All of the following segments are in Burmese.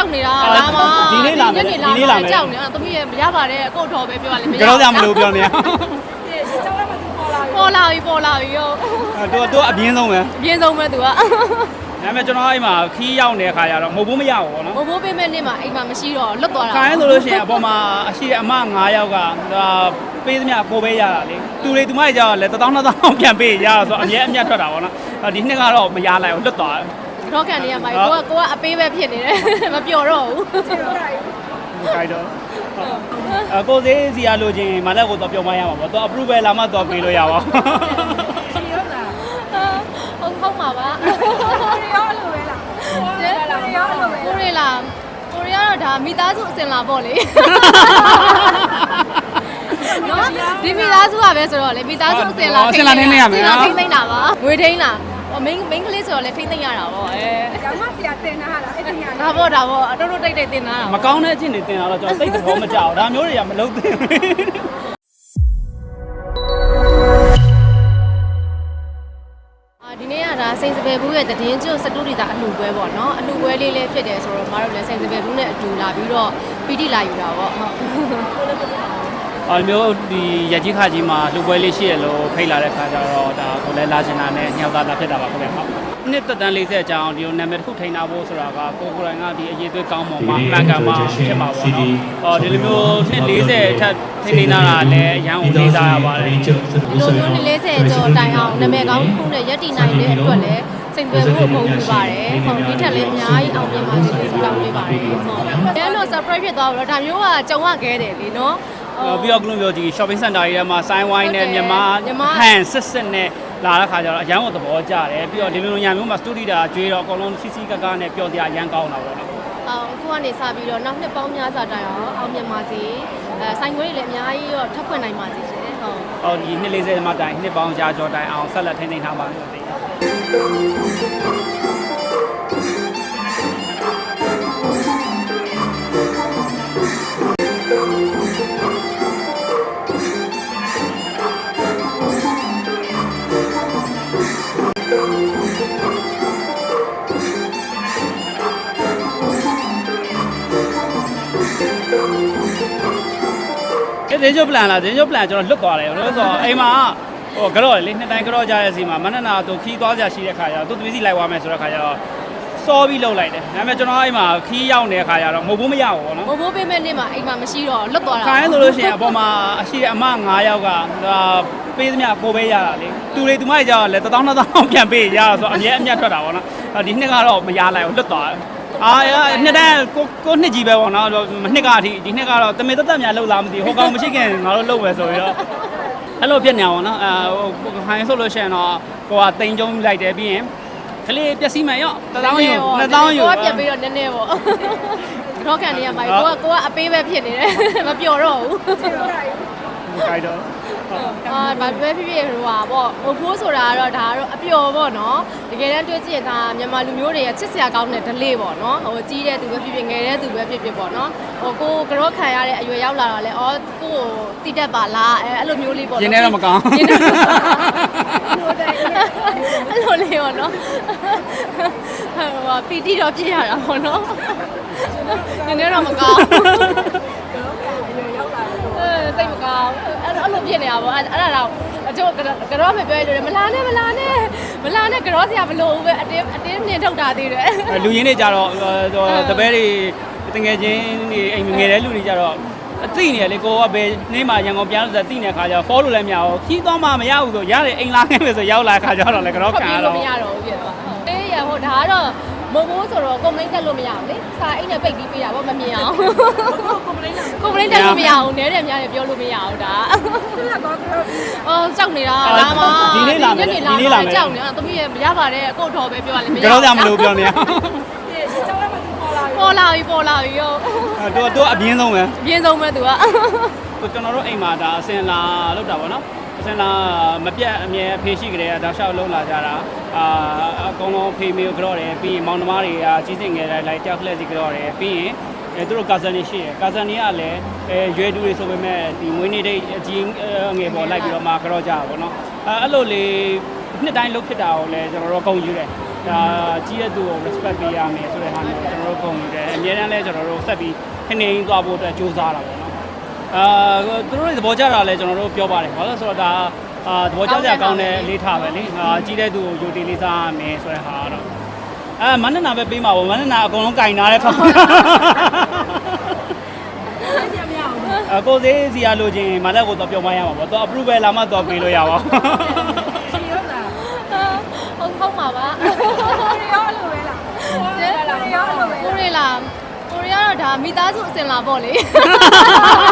ကြောက်နေတာအာလာမဒီနေ့လာမယ်ညနေဒီနေ့လာမယ်ကြောက်နေတာသမီးရဲ့မရပါတယ်အကိုတော်ပဲပြောရလိမ့်မယ်ကြောက်ကြမလို့ပြောနေရပေါ်လာပြီပေါ်လာပြီရောအဲ့တော့တော့အပြင်းဆုံးပဲအပြင်းဆုံးပဲသူကဒါပေမဲ့ကျွန်တော်အဲ့မှာခီးရောက်နေတဲ့ခါကျတော့မဟုတ်ဘူးမရဘူးပေါ့နော်ဘိုးဘိုးပေးမဲ့နေ့မှာအိမ်မှာမရှိတော့လွတ်သွားတာခိုင်းဆိုလို့ရှိရင်အပေါ်မှာအရှိအမ9ယောက်ကဒါပေးသမျှကိုပဲရတာလေသူတွေသူမတွေကြောက်လဲ1000 2000ပြန်ပေးရတာဆိုတော့အမြဲအမြတ်ထွက်တာပေါ့နော်အဲ့ဒီနှစ်ကတော့မရလိုက်ဘူးလွတ်သွားတယ် တော့ကန်နေရမှာကိုကကိုကအပေးပဲဖြစ်နေတယ်မပျော်တော့ဘူးကြိုက်တော့အကိုသေးစီရလို့ချင်းမလက်ကိုတော့ပြောမရမှာပေါ့တော့ approve ပဲလာမှတော့ပေးလို့ရပါဘူးဟုတ်ဟုတ်မှာပါကိုရီးယားလိုပဲလားကိုရီးယားလိုပဲကိုရီလာကိုရီးယားတော့ဒါမိသားစုအစင်လာပေါ့လေနော်ဒီမိသားစုကပဲဆိုတော့လေမိသားစုအစင်လာအစင်လာထိန်းသိမ်းရမယ်နော်အစင်လာထိန်းသိမ်းတာပါငွေထိန်းလာမိန်း မိန်းကလေးဆိုတော့လေထိန်းသိမ်းရတာပေါ့အဲရောင်မဆရာတင်တာလားအဲ့ဒီညာဒါပေါ့ဒါပေါ့အတော်တော်တိတ်တိတ်တင်တာမကောင်းတဲ့အကျင့်တွေတင်လာတော့ကျွန်တော်သိတဲ့သဘောမကြောက်ဒါမျိုးတွေကမလုပ်သင့်ဘူးအာဒီနေ့ကဒါစိန်စပယ်ဘူးရဲ့တည်င်းကျွတ်စတူဒီတာအလှပွဲပေါ့နော်အလှပွဲလေးလေးဖြစ်တယ်ဆိုတော့မတို့လည်းစိန်စပယ်ဘူးနဲ့အတူလာပြီးတော့ပီတိလာယူတာပေါ့ဟုတ် အဲ့မျိုးဒီရကြီးခါကြီးမှာလှုပ်ပွဲလေးရှိရလို့ဖိတ်လာတဲ့ခါကျတော့ဒါကိုလည်းလာချင်တာနဲ့ညှောက်သားတာဖြစ်တာပါခင်ဗျာဟုတ်နှစ်သက်တမ်း40အကြောင်းဒီလိုနာမည်တစ်ခုထိန်းထားဖို့ဆိုတာကကိုကိုယ်တိုင်ကဒီအရေးသွေးကောင်းမွန်မှာအမှန်ကန်မှာဖြစ်မှာပေါ့နော်။အော်ဒီလိုမျိုးနှစ်40အထက်ထိန်းသိမ်းတာကလည်းအရန်ကိုလေးစားရပါတယ်။ဒီလိုမျိုးနဲ့40ကျော်တိုင်အောင်နာမည်ကောင်းတစ်ခုနဲ့ရက်တည်နိုင်တဲ့အတွက်လည်းစိတ်သွေးမှုကိုဂုဏ်ယူပါတယ်။ဟုတ်ဒီထက်လည်းအများကြီးအောင်မြင်ပါစေလို့ဆုတောင်းပေးပါတယ်။ဟုတ်။အဲတော့ surprise ဖြစ်သွားတော့ဒါမျိုးကကြုံရခဲ့တယ်လीနော်။အော် ပြီးတော့ကလုံးပြောဒီ shopping center တွေထဲမှာဆိုင်းဝိုင်းနဲ့ဟုတ်တယ်မြန်မာမြန်မာဟန်စစ်စစ်နဲ့လာတဲ့ခါကျတော့အရန်ကိုသဘောကျတယ်ပြီးတော့ဒီလိုလိုညာမျိုးမှာစတူဒီတာကျွေးတော့အကုန်လုံးစီစီကကနဲ့ပျော်တရားအရန်ကောင်းတာပေါ့နော်အော်အခုကနေစပြီးတော့နောက်နှစ်ပေါင်းများစွာတိုင်အောင်အောင်မြင်ပါစေအဲဆိုင်ခွေးတွေလည်းအများကြီးတော့ထပ်ဖွင့်နိုင်ပါစေရှင်ဟုတ်။အော်ဒီနှစ်40မှာတိုင်နှစ်ပေါင်းကြာကျော်တိုင်အောင်ဆက်လက်ထိန်းသိမ်းထားပါလို့သိတယ် အဲဒင်းကျုပ်ပလန်လားဒင်းကျုပ်ပလန်ကျွန်တော်လွတ်သွားတယ်လို့ဆိုတော့အိမ်မှာဟိုကြော့လေနှစ်တိုင်းကြော့ကြတဲ့စီမှာမနက်နာသူခီးသွားကြရှိတဲ့ခါကျတော့သူသမီးစီလိုက်သွားမယ်ဆိုတဲ့ခါကျတော့စောပြီးလှုပ်လိုက်တယ်ဒါပေမဲ့ကျွန်တော်အိမ်မှာခီးရောက်နေတဲ့ခါကျတော့မဟုတ်ဘူးမရဘူးပေါ့နော်ဘိုးဘိုးပေးမဲ့နေ့မှာအိမ်မှာမရှိတော့လွတ်သွားတာခိုင်းဆိုလို့ရှိရင်အပေါ်မှာအရှိအမ9ယောက်ကဒါပေးသမျှကိုပဲရတာလေသူတွေသူမတွေကြောက်လဲ1000 2000ပြန်ပေးရတာဆိုတော့အမြဲအမြတ်ထွက်တာပေါ့နော်အဲ့ဒီနှစ်ကတော့မရလိုက်ဘူးလွတ်သွားတယ် အာရနှစ်တန်းကိုကိုနှစ်ကြီးပဲပေါ့နော်နှစ်ကအထိဒီနှစ်ကတော့တမေတသက်များလှုပ်လာမသိဘူးဟိုကောင်မရှိခင်ငါတို့လှုပ်ပဲဆိုပြီးတော့အဲ့လိုဖြစ်နေအောင်နော်အဲဟိုခိုင်းဆိုလို့ရှိရင်တော့ကိုကတိန်ကျုံလိုက်တယ်ပြီးရင်ကလေးပျက်စီးမှန်ရော1000ယူ2000ယူကိုကပြက်ပြီးတော့နည်းနည်းပေါ့တော့ကန်နေရမှာကိုကကိုကအပေးပဲဖြစ်နေတယ်မပျော်တော့ဘူးကြိုက်တော့ အာဗာတွဲဖြစ်ဖြစ်ဟိုပါပေါ့ဟိုဖိုးဆိုတာကတော့ဒါကတော့အပျော်ပေါ့နော်တကယ်တမ်းတွေ့ကြည့်ရင်ဒါမြန်မာလူမျိုးတွေရဲ့ချစ်စရာကောင်းတဲ့ delay ပေါ့နော်ဟိုကြီးတဲ့သူပဲဖြစ်ဖြစ်ငယ်တဲ့သူပဲဖြစ်ဖြစ်ပေါ့နော်ဟိုကိုကြောခံရတဲ့အရွယ်ရောက်လာတာလဲအော်ကိုကိုတိတက်ပါလားအဲအဲ့လိုမျိုးလေးပေါ့ရင်းနေတော့မကောင်းရင်းနေအဲ့လိုလေးပေါ့နော်ဟိုပါပီတီတော့ပြည့်ရတာပေါ့နော်ရင်းနေတော့မကောင်းအဲ စိတ်မကောင်းအဲ့အဲ့လိုဖြစ်နေတာပေါ့အဲ့အဲ့ဒါတော့အကျိုးကတော့မပြောရလို့မလာနဲ့မလာနဲ့မလာနဲ့ကြောစရာမလိုဘူးပဲအတင်းအတင်းနှင်ထုတ်တာသေးတယ်အဲလူရင်းတွေကြတော့ဟိုတပည့်တွေတငယ်ချင်းတွေအိမ်ငယ်တဲ့လူတွေကြတော့အသိနေရလေကိုကဘယ်နေ့မှရန်ကုန်ပြန်လို့ဆိုသိနေတဲ့ခါကျတော့ follow လည်းမရဘူးခီးသွားမှမရဘူးဆိုရတယ်အိမ်လာခဲ့မယ်ဆိုရောက်လာခါကျတော့လည်းကတော့ထွက်ခံပြေးရလို့တော့မရတော့ဘူးပြတော့အေးရဟိုဒါကတော့ မုံမိုးဆိုတော့ကွန်ပလိန်းတက်လို့မရဘူးလေစာအိတ်နဲ့ပိတ်ပြီးပေးတာပေါ့မမြင်အောင်ကွန်ပလိန်းကွန်ပလိန်းတက်လို့မရဘူးနဲတယ်များတယ်ပြောလို့မရဘူးဒါသူကတော့သူအော်ကြောက်နေတာလာမကြောက်နေတာသမီးရမရပါတယ်အကိုတော်ပဲပြောရလိမ့်မယ်ကြောက်ကြမလို့ပြောနေရကျောင်းမှာသူပေါ်လာပြီပေါ်လာပြီပေါ်လာပြီရောသူသူအပြင်းဆုံးပဲအပြင်းဆုံးပဲသူကဟိုကျွန်တော်တို့အိမ်မှာဒါအစင်လာလောက်တာပေါ့နော်အ စင်လာမပြတ်အမြဲအဖေရှိကြတဲ့ဒါရှောက်လုံးလာကြတာအာအကုန်လုံးဖေမေကိုကြော့တယ်ပြီးရင်မောင်နှမတွေကကြီးစင်ငယ်တိုင်းလိုက်ကြောက်ခလက်စီကြော့တယ်ပြီးရင်အဲသူတို့ကာဇန်တွေရှိတယ်ကာဇန်တွေကလည်းအဲရွယ်တူတွေဆိုပေမဲ့ဒီမွေးနေ့တိတ်အကြီးငယ်ပေါ်လိုက်ပြီးတော့မှကြော့ကြတာပေါ့နော်အဲအဲ့လိုလေနှစ်တိုင်းလုတ်ဖြစ်တာကိုလည်းကျွန်တော်တို့အကုန်ယူတယ်ဒါကြီးတဲ့သူကို respect ပေးရမယ်ဆိုတဲ့ဟာမျိုးကျွန်တော်တို့ပုံယူတယ်အများတန်းလဲကျွန်တော်တို့ဆက်ပြီးခနေရင်သွားဖို့အတွက်ကြိုးစားတာပေါ့နော် အာသူတို့တွေသဘောကျတာလဲကျွန်တော်တို့ပြောပါတယ်ဘာလို့လဲဆိုတော့ဒါအာသဘောကျကြကောင်းတဲ့အလေးထားပဲလေအာကြီးတဲ့သူကိုယူတီလေးစားရမယ်ဆိုတဲ့ဟာကတော့အဲမန္တနာပဲပေးမှာပေါ့မန္တနာအကုန်လုံးကင်ထားတဲ့ထောင်ဆက်ရမရအောင်အကိုသေးစီရလို့ချင်းမလက်ကိုတော့ပြောမရမှာပေါ့တော့ approve ပဲလာမှတော့ပေးလို့ရပါဘူးရှင်ရောလားဟုတ်ဟုတ်ပါပါကိုရောလိုပဲလားကိုရောလိုပဲကိုရီလာကိုရီကတော့ဒါမိသားစုအစင်လာပေါ့လေနော်ဒီမိ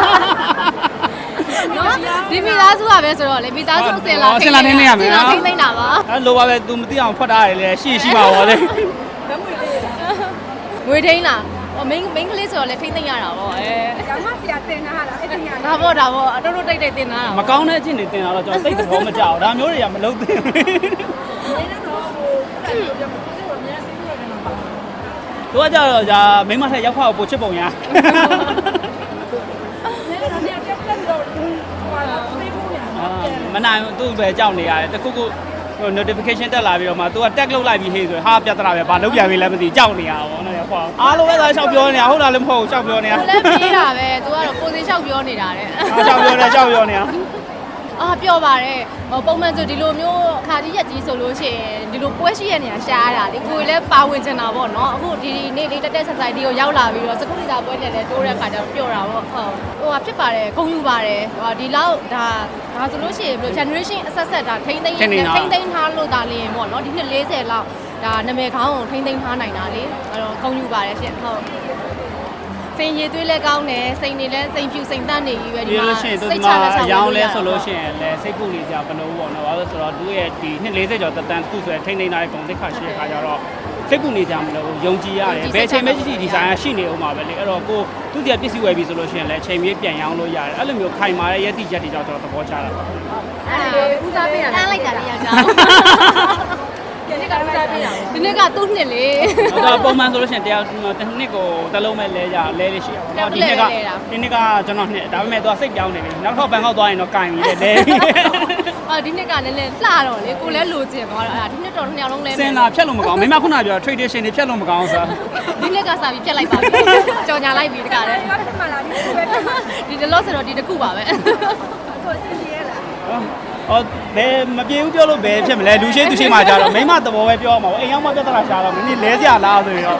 သားစုကပဲဆိုတော့လေမိသားစုအစင်လာထိမ့်သိမ့်တာပါအဲလိုပါပဲ तू မသိအောင်ဖတ်တာလေရှိရှိပါပါလေဘယ်မွေလေးလားငွေထိန်းလားဟို main main ကလေးဆိုတော့လေထိမ့်သိမ့်ရတာပေါ့အဲဓမ္မဆရာတင်တာဟာလားအဲ့ဒီညာဒါပေါ့ဒါပေါ့အတော်တော်တိတ်တိတ်တင်သားတာမကောင်းတဲ့အချင်းတွေတင်တာတော့ကျွန်တော်သိတဲ့ဘောမကြောက်ဒါမျိုးတွေကမလုပ်သင့်ဘူးနေတော့ဟိုအဲ့လိုပြောကိုယ်ကအများစိတ်ဝင်နေတာပါသူကကြတော့ဒါမိမထက်ရောက်ဖောက်ပိုချစ်ပုံရ နေတော့နေပြတ်ပြတ်တော့ဟိုဟာသိဖို့ညာ မ နိုင်သူ့ပဲကြောက်နေရတယ်တခုခု notification တက်လာပြီးတော့မှ तू က tag လုပ်လိုက်ပြီးဟေးဆိုဟာပြတ်တာပဲဘာလုပ်ပြပြီလဲမသိကြောက်နေရတာပေါ့နော်ရောက်ဖောက်အားလုံးပဲသာရှောက်ပြောနေတာဟုတ်လားလည်းမဟုတ်ဘူးရှောက်ပြောနေတာကိုလည်းပြေးတာပဲသူကတော့ကိုစီလျှောက်ပြောနေတာတဲ့အားရှောက်ပြောနေရှောက်ပြောနေတာ အာပြောပါတယ်ဟိုပုံမှန်ဆိုဒီလိုမျိုးအခါကြီးရက်ကြီးဆိုလို့ရှိရင်ဒီလိုပွဲရှိရနေရရှားတာလေကိုယ်လည်းပါဝင်ချင်တာပေါ့နော်အခုဒီနေ့လေးတက်တက်ဆက်ဆိုင်ဒီကိုရောက်လာပြီးတော့စကုလီတာပွဲနဲ့လည်းတိုးတဲ့ခါကျတော့ပျော့တာပေါ့ဟုတ်ဟိုဟာဖြစ်ပါတယ်ဂုံယူပါတယ်ဟိုဒီလောက်ဒါဒါဆိုလို့ရှိရင်ဘယ်လို generation အဆက်ဆက်ဒါထိမ့်သိမ့်ထိမ့်သိမ့်ထားလို့ဒါလင်းပေါ့နော်ဒီနှစ်40လောက်ဒါနာမည်ခေါင်းကိုထိမ့်သိမ့်ထားနိုင်တာလေအဲ့တော့ဂုံယူပါတယ်ရှင်ဟုတ် စိန်ရည်သွေးလည်းကောင်းတယ်စိန်နေလည်းစိန်ဖြူစိန်တန့်နေပြီပဲဒီဒီမှာလိုရှိရင်သူဒီမှာအယောင်းလဲဆိုလို့ရှိရင်လဲစိတ်ပူနေကြဘလို့ပေါ့နော်ဘာလို့ဆိုတော့သူရဲ့ဒီနှစ်40ကျော်တက်တန်းတစ်ခုဆိုရင်ထိန်းသိမ်းထားတဲ့ဂုံတိတ်ခါရှိတဲ့ခါကျတော့စိတ်ပူနေကြမလို့ယုံကြည်ရတယ်ဘယ်အချိန်မှရှိဒီဇိုင်းကရှိနေအောင်ပါပဲလေအဲ့တော့ကိုသူစီကပစ္စည်းဝယ်ပြီဆိုလို့ရှိရင်လဲအချိန်မြေးပြန်ရောင်းလို့ရတယ်အဲ့လိုမျိုးခိုင်မာတဲ့ယက်တိချက်တွေကြောင့်ကျွန်တော်သဘောချတာပါ အဲ့ဒါဦးစားပေးတာတန်းလိုက်တာလေးရကြအောင် ဒီနေ့ကဦးစားပေးတာ ဒီနေ့ကသူ့နှစ်လေတော့ပုံမှန်ဆိုလို့ရှိရင်တရားတစ်နှစ်ကိုတစ်လုံးပဲလဲရလဲလေးရှိအောင်ဒီနှစ်ကဒီနှစ်ကကျွန်တော်နှစ်ဒါပေမဲ့သူကစိတ်ပြောင်းနေပြီနောက်တစ်ခေါက်ဘန်ကောက်သွားရင်တော့ကင်ပြီလဲလဲအာဒီနှစ်ကလည်းလည်းလှတော့လေကိုလည်းလိုချင်သွားတော့အဲ့ဒါဒီနှစ်တော့နှစ်ယောက်လုံးလဲစင်လာဖြတ်လို့မကောင်းမိမခုနပြော tradition တွေဖြတ်လို့မကောင်းဆိုဒီနှစ်ကစားပြီးဖြတ်လိုက်ပါပြီကြော်ညာလိုက်ပြီတခါလဲဘာဖြစ်မှလားဒီလိုပဲဖြစ်မှာဒီတလို့ဆိုတော့ဒီတစ်ခုပါပဲကိုစင်ကြီးရလား ဟောဘယ်မပြေဘူးပြောလို့ဘယ်ဖြစ်မလဲလူရှိသူရှိမှကြတော့မိမသဘောပဲပြောမှာပေါ့အိမ်ရောက်မှပြဿနာရှာတော့မင်းလဲစရာလားဆိုပြီးတော့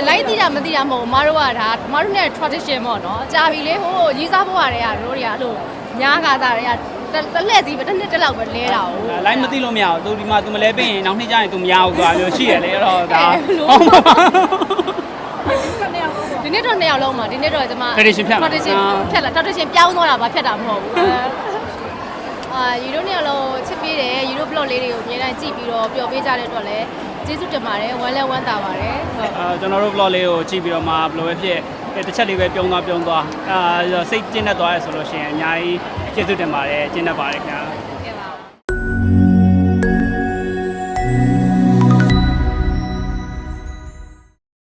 အလိုက်တိတာမတိတာမဟုတ်ဘူးမတို့ကဒါမတို့နဲ့ tradition ပေါ့နော်ကြာပြီလေဟိုရေးစားဖို့ရတယ်ကတို့တွေကအဲ့လိုညားကားသားတွေကတစ်လက်စီပဲတစ်နှစ်တစ်လောက်ပဲလဲတာ哦 လိုက်မသိလို့မရဘူးသူဒီမှာ तू မလဲပြင်ရင်နောက်နှစ်ကျရင် तू မရဘူးဆိုတာမျိုးရှိရလေအဲ့တော့ဒါ ကနေအောင် ဒီနေ့တော့နှစ်ယောက်လုံးမှာဒီနေ့တော့ကျွန်မ Tradition ဖြတ်မှာ tradition ဖြတ်လာ tradition ပြောင်းသွားတာပါဖြတ်တာမဟုတ်ဘူး အာယူရိုနှစ်ယောက်လုံးချစ်ပေးတယ်ယူရို blog လေးတွေကိုအများတိုင်းကြည့်ပြီးတော့ပျော်ပေးကြတဲ့အတွက်လည်းကျေးဇူးတင်ပါတယ်ဝမ်းလဲဝမ်းသာပါတယ်ဟုတ်အာကျွန်တော်တို့ vlog လေးကိုကြည့်ပြီးတော့မှဘယ်လိုပဲဖြစ်တစ်ချက်လေးပဲပြုံးသွားပြုံးသွားအာစိတ်ကျဉ်တတ်သွားရဲဆိုလို့ရှိရင်အများကြီးကျေးဇူးတင်ပါတယ်ကျဉ်တတ်ပါတယ်ခင်ဗျာ